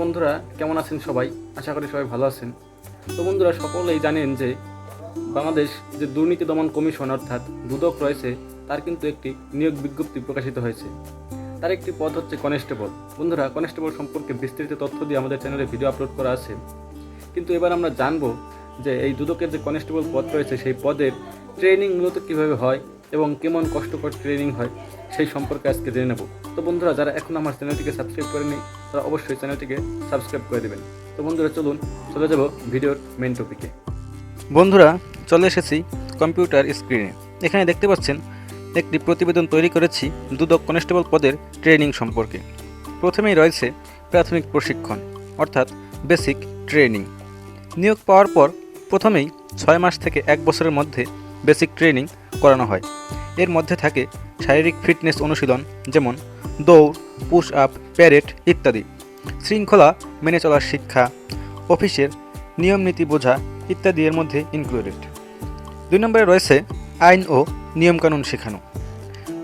বন্ধুরা, কেমন আছেন সবাই? আশা করি সবাই ভালো আছেন। তো বন্ধুরা, সকলেই জানেন যে বাংলাদেশ যে দুর্নীতি দমন কমিশন, অর্থাৎ দুদক রয়েছে, তার কিন্তু একটি নিয়োগ বিজ্ঞপ্তি প্রকাশিত হয়েছে। তার একটি পদ হচ্ছে কনস্টেবল। বন্ধুরা, কনস্টেবল সম্পর্কে বিস্তারিত তথ্য দিয়ে আমাদের চ্যানেলে ভিডিও আপলোড করা আছে। কিন্তু এবার আমরা জানব যে এই দুদকের যে কনস্টেবল পদ রয়েছে, সেই পদের ট্রেনিং মূলত কীভাবে হয় এবং কেমন কষ্টকর ট্রেনিং হয়, সেই সম্পর্কে আজকে জেনে নেব। তো বন্ধুরা, যারা এখন আমার চ্যানেলটিকে সাবস্ক্রাইব করেনি তারা অবশ্যই চ্যানেলটিকে সাবস্ক্রাইব করে দেবেন। তো বন্ধুরা, চলুন চলে যাব ভিডিওর মেন টপিকে বন্ধুরা, চলে এসেছি কম্পিউটার স্ক্রিনে এখানে দেখতে পাচ্ছেন, একটি প্রতিবেদন তৈরি করেছি দুদক কনস্টেবল পদের ট্রেনিং সম্পর্কে। প্রথমেই রয়েছে প্রাথমিক প্রশিক্ষণ, অর্থাৎ বেসিক ট্রেনিং নিয়োগ পাওয়ার পর প্রথমেই ছয় মাস থেকে এক বছরের মধ্যে বেসিক ট্রেনিং করানো হয়। এর মধ্যে থাকে শারীরিক ফিটনেস অনুশীলন, যেমন দৌড় পুশ আপ প্যারেড ইত্যাদি। শৃঙ্খলা মেনে চলার শিক্ষা, অফিসের নিয়ম নীতি বোঝা ইত্যাদি এর মধ্যে ইনক্লুডেড দুই নম্বরে রয়েছে আইন ও নিয়মকানুন শেখানো।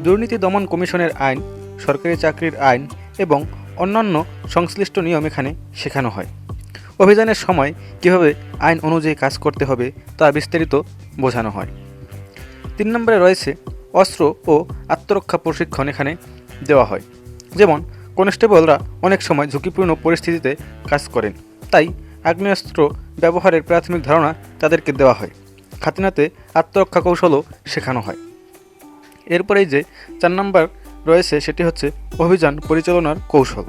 দুর্নীতি দমন কমিশনের আইন, সরকারি চাকরির আইন এবং অন্যান্য সংশ্লিষ্ট নিয়ম এখানে শেখানো হয়। অভিযানের সময় কীভাবে আইন অনুযায়ী কাজ করতে হবে তা বিস্তারিত বোঝানো হয়। তিন নম্বরে রয়েছে অস্ত্র ও আত্মরক্ষা প্রশিক্ষণ এখানে দেওয়া হয়। যেমন, কনস্টেবলরা অনেক সময় ঝুঁকিপূর্ণ পরিস্থিতিতে কাজ করেন। তাই আগ্নেয়াস্ত্র ব্যবহারের প্রাথমিক ধারণা তাদেরকে দেওয়া হয়। খাতিনাতে আত্মরক্ষা কৌশলও শেখানো হয়। এরপরেই যে চার নম্বর রয়েছে, সেটি হচ্ছে অভিযান পরিচালনার কৌশল।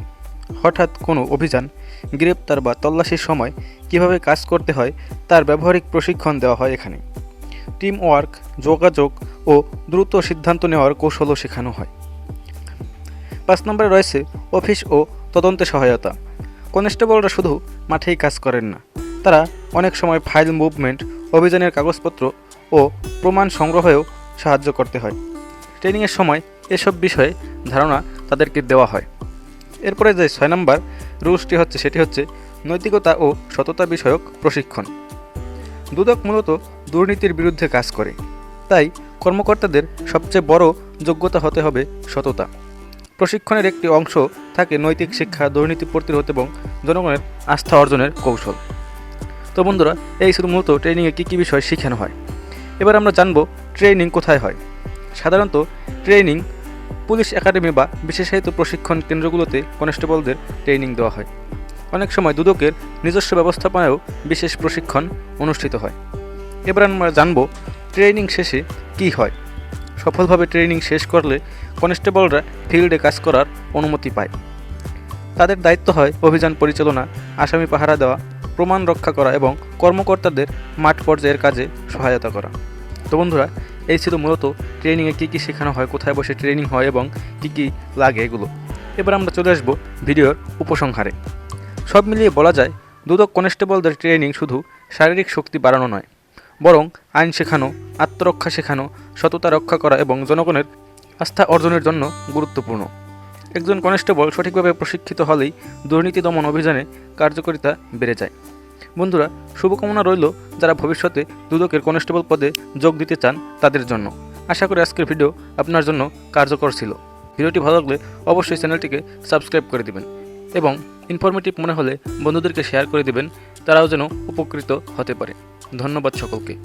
হঠাৎ কোনো অভিযান, গ্রেপ্তার বা তল্লাশির সময় কীভাবে কাজ করতে হয়, তার ব্যবহারিক প্রশিক্ষণ দেওয়া হয় এখানে। টিম ওয়ার্ক যোগাযোগ ও দ্রুত সিদ্ধান্ত নেওয়ার কৌশলও শেখানো হয়। পাঁচ নম্বরে রয়েছে অফিস ও তদন্তে সহায়তা। কনস্টেবলরা শুধু মাঠেই কাজ করেন না, তারা অনেক সময় ফাইল মুভমেন্ট, অভিযানের কাগজপত্র ও প্রমাণ সংগ্রহেও সাহায্য করতে হয়। ট্রেনিংয়ের সময় এসব বিষয়ে ধারণা তাদেরকে দেওয়া হয়। এরপরে যে ছয় নম্বর রুলসটি হচ্ছে, সেটি হচ্ছে নৈতিকতা ও সততা বিষয়ক প্রশিক্ষণ। দুদক মূলত দুর্নীতির বিরুদ্ধে কাজ করে। তাই কর্মকর্তাদের সবচেয়ে বড় যোগ্যতা হতে হবে সততা। প্রশিক্ষণের একটি অংশ থাকে নৈতিক শিক্ষা, দুর্নীতি প্রতিরোধ এবং জনগণের আস্থা অর্জনের কৌশল। তো বন্ধুরা, এই শুধু মূলত ট্রেনিংয়ে কী কী বিষয় শেখানো হয়? এবার আমরা জানব ট্রেনিং কোথায় হয়। সাধারণত ট্রেনিং পুলিশ একাডেমি বা বিশেষায়িত প্রশিক্ষণ কেন্দ্রগুলোতে কনস্টেবলদের ট্রেনিং দেওয়া হয়। অনেক সময় দুদকের নিজস্ব ব্যবস্থাপনায়ও বিশেষ প্রশিক্ষণ অনুষ্ঠিত হয়। এবার আমরা জানব ট্রেনিং শেষে কী হয়। সফলভাবে ট্রেনিং শেষ করলে কনস্টেবলরা ফিল্ডে কাজ করার অনুমতি পায়। তাদের দায়িত্ব হয় অভিযান পরিচালনা, আসামি পাহারা দেওয়া, প্রমাণ রক্ষা করা এবং কর্মকর্তাদের মাঠ পর্যায়ের কাজে সহায়তা করা। তো বন্ধুরা, এই ছিল মূলত ট্রেনিংয়ে কী কী শেখানো হয়, কোথায় বসে ট্রেনিং হয় এবং কী কী লাগে এগুলো। এবার আমরা চলে আসব ভিডিওর উপসংহারে। সব মিলিয়ে বলা যায়, দুদক কনস্টেবলদের ট্রেনিং শুধু শারীরিক শক্তি বাড়ানো নয়, বরং আইন শেখানো, আত্মরক্ষা শেখানো, সততা রক্ষা করা এবং জনগণের আস্থা অর্জনের জন্য গুরুত্বপূর্ণ। একজন কনস্টেবল সঠিকভাবে প্রশিক্ষিত হলেই দুর্নীতি দমন অভিযানে কার্যকারিতা বেড়ে যায়। বন্ধুরা, শুভকামনা রইল যারা ভবিষ্যতে দুদকের কনস্টেবল পদে যোগ দিতে চান তাদের জন্য। আশা করি আজকের ভিডিও আপনার জন্য কার্যকর ছিল। ভিডিওটি ভালো লাগলে অবশ্যই চ্যানেলটিকে সাবস্ক্রাইব করে দিবেন। এবং ইনফরমেটিভ মনে হলে বন্ধুদেরকে শেয়ার করে দেবেন, তারাও যেন উপকৃত হতে পারে। ধন্যবাদ সকলকে।